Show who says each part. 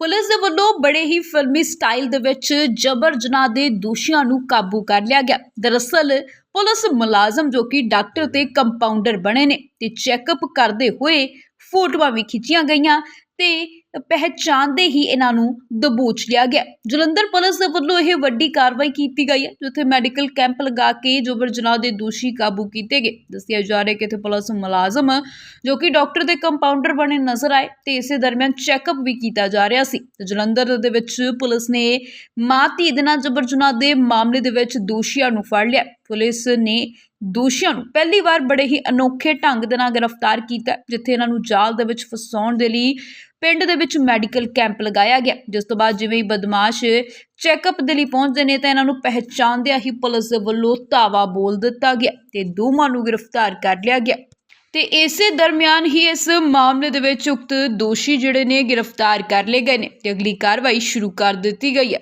Speaker 1: Police ਦੇ ਵੱਲੋਂ ਬੜੇ ਹੀ ਫਿਲਮੀ ਸਟਾਈਲ ਦੇ ਵਿੱਚ ਜਬਰ ਜਨਾਹ ਦੇ ਦੋਸ਼ੀਆਂ ਨੂੰ ਕਾਬੂ ਕਰ ਲਿਆ ਗਿਆ। ਦਰਅਸਲ, ਪੁਲਿਸ ਮੁਲਾਜ਼ਮ ਜੋ ਕਿ ਡਾਕਟਰ ਤੇ ਕੰਪਾਊਂਡਰ ਬਣੇ ਨੇ ਤੇ ਚੈੱਕਅਪ ਕਰਦੇ ਹੋਏ ਫੋਟੋਆਂ ਵੀ ਖਿੱਚੀਆਂ ਗਈਆਂ ਤੇ ਪਹਿਚਾਣਦੇ ਹੀ ਇਹਨਾਂ ਨੂੰ ਦਬੋਚ ਲਿਆ ਗਿਆ। ਜਲੰਧਰ ਪੁਲਿਸ ਦੇ ਵੱਲੋਂ ਇਹ ਵੱਡੀ ਕਾਰਵਾਈ ਕੀਤੀ ਗਈ ਹੈ, ਜਿੱਥੇ ਮੈਡੀਕਲ ਕੈਂਪ ਲਗਾ ਕੇ ਜਬਰ ਜਨਾਹ ਦੇ ਦੋਸ਼ੀ ਕਾਬੂ ਕੀਤੇ ਗਏ। ਦੱਸਿਆ ਜਾ ਰਿਹਾ ਕਿ ਇੱਥੇ ਪੁਲਿਸ ਮੁਲਾਜ਼ਮ ਜੋ ਕਿ ਡਾਕਟਰ ਦੇ ਕੰਪਾਊਂਡਰ ਬਣੇ ਨਜ਼ਰ ਆਏ ਤੇ ਇਸੇ ਦਰਮਿਆਨ ਚੈੱਕਅਪ ਵੀ ਕੀਤਾ ਜਾ ਰਿਹਾ ਸੀ। ਜਲੰਧਰ ਦੇ ਵਿੱਚ ਪੁਲਿਸ ਨੇ ਮਾਂ ਧੀ ਦੇ ਨਾਲ ਜਬਰ ਜਨਾਹ ਦੇ ਮਾਮਲੇ ਦੇ ਵਿੱਚ ਦੋਸ਼ੀਆਂ ਨੂੰ ਫੜ ਲਿਆ। ਪੁਲਿਸ ਨੇ ਦੋਸ਼ੀਆਂ ਨੂੰ ਪਹਿਲੀ ਵਾਰ ਬੜੇ ਹੀ ਅਨੋਖੇ ਢੰਗ ਦੇ ਨਾਲ ਗ੍ਰਿਫਤਾਰ ਕੀਤਾ, ਜਿੱਥੇ ਇਹਨਾਂ ਨੂੰ ਜਾਲ ਦੇ ਵਿੱਚ ਫਸਾਉਣ ਦੇ ਲਈ ਪਿੰਡ ਦੇ ਵਿੱਚ ਮੈਡੀਕਲ ਕੈਂਪ ਲਗਾਇਆ ਗਿਆ, ਜਿਸ ਤੋਂ ਬਾਅਦ ਜਿਵੇਂ ਹੀ ਬਦਮਾਸ਼ ਚੈੱਕਅਪ ਦੇ ਲਈ ਪਹੁੰਚਦੇ ਨੇ ਤਾਂ ਇਹਨਾਂ ਨੂੰ ਪਹਿਚਾਣਦਿਆਂ ਹੀ ਪੁਲਿਸ ਦੇ ਵੱਲੋਂ ਧਾਵਾ ਬੋਲ ਦਿੱਤਾ ਗਿਆ ਤੇ ਦੋਵਾਂ ਨੂੰ ਗ੍ਰਿਫਤਾਰ ਕਰ ਲਿਆ ਗਿਆ। ਤੇ ਇਸੇ ਦਰਮਿਆਨ ਹੀ ਇਸ ਮਾਮਲੇ ਦੇ ਵਿੱਚ ਉਕਤ ਦੋਸ਼ੀ ਜਿਹੜੇ ਨੇ ਗ੍ਰਿਫਤਾਰ ਕਰ ਲਏ ਗਏ ਨੇ ਤੇ ਅਗਲੀ ਕਾਰਵਾਈ ਸ਼ੁਰੂ ਕਰ ਦਿੱਤੀ ਗਈ ਹੈ।